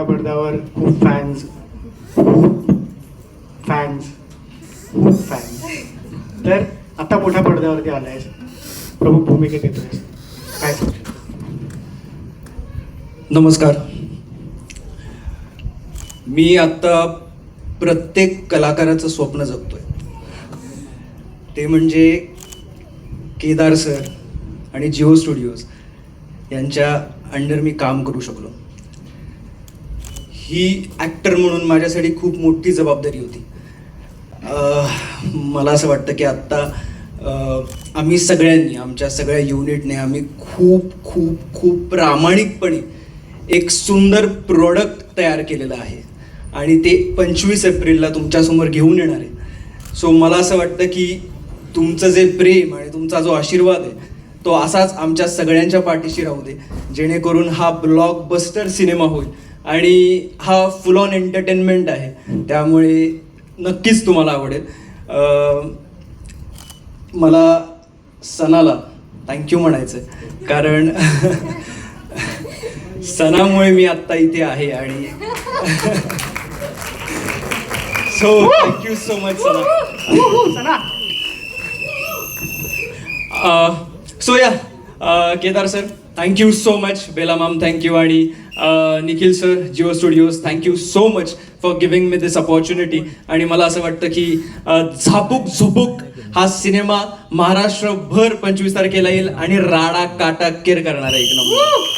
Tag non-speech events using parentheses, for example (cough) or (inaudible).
त्या पडद्यावर खूप फॅन्स फॅन्स खूप फॅन्स तर आता मोठ्या पडद्यावरती आलायस प्रमुख भूमिकेत येतोय. काय नमस्कार. मी आत्ता प्रत्येक कलाकाराचं स्वप्न जगतोय. ते म्हणजे केदार सर आणि जिओ स्टुडिओज यांच्या अंडर मी काम करू शकलो. ही ॲक्टर म्हणून माझ्यासाठी खूप मोठी जबाबदारी होती. मला असं वाटतं की आत्ता आम्ही सगळ्यांनी आमच्या सगळ्या युनिटने आम्ही खूप खूप खूप प्रामाणिकपणे एक सुंदर प्रोडक्ट तयार केलेलं आहे. आणि ते पंचवीस एप्रिलला तुमच्यासमोर घेऊन येणार आहे. सो मला असं वाटतं की तुमचं जे प्रेम आणि तुमचा जो आशीर्वाद आहे तो असाच आमच्या सगळ्यांच्या पाठीशी राहू दे. जेणेकरून हा ब्लॉकबस्टर सिनेमा होईल. आणि हा फुल ऑन एंटरटेनमेंट आहे. त्यामुळे नक्कीच तुम्हाला आवडेल. मला सणाला थँक्यू म्हणायचं. कारण (laughs) सणामुळे मी आत्ता इथे आहे आणि so thank you so much Sana so या Kedar sir thank you so much Bela ma'am thank you आणि Nikhil sir Jio studios thank you so much for giving me this opportunity आणि मला असं वाटतं की uh, झापूक झुपूक हा cinema महाराष्ट्रभर पंचवीस तारखेला येईल आणि राडा काटा केर करणार आहे एक नंबर.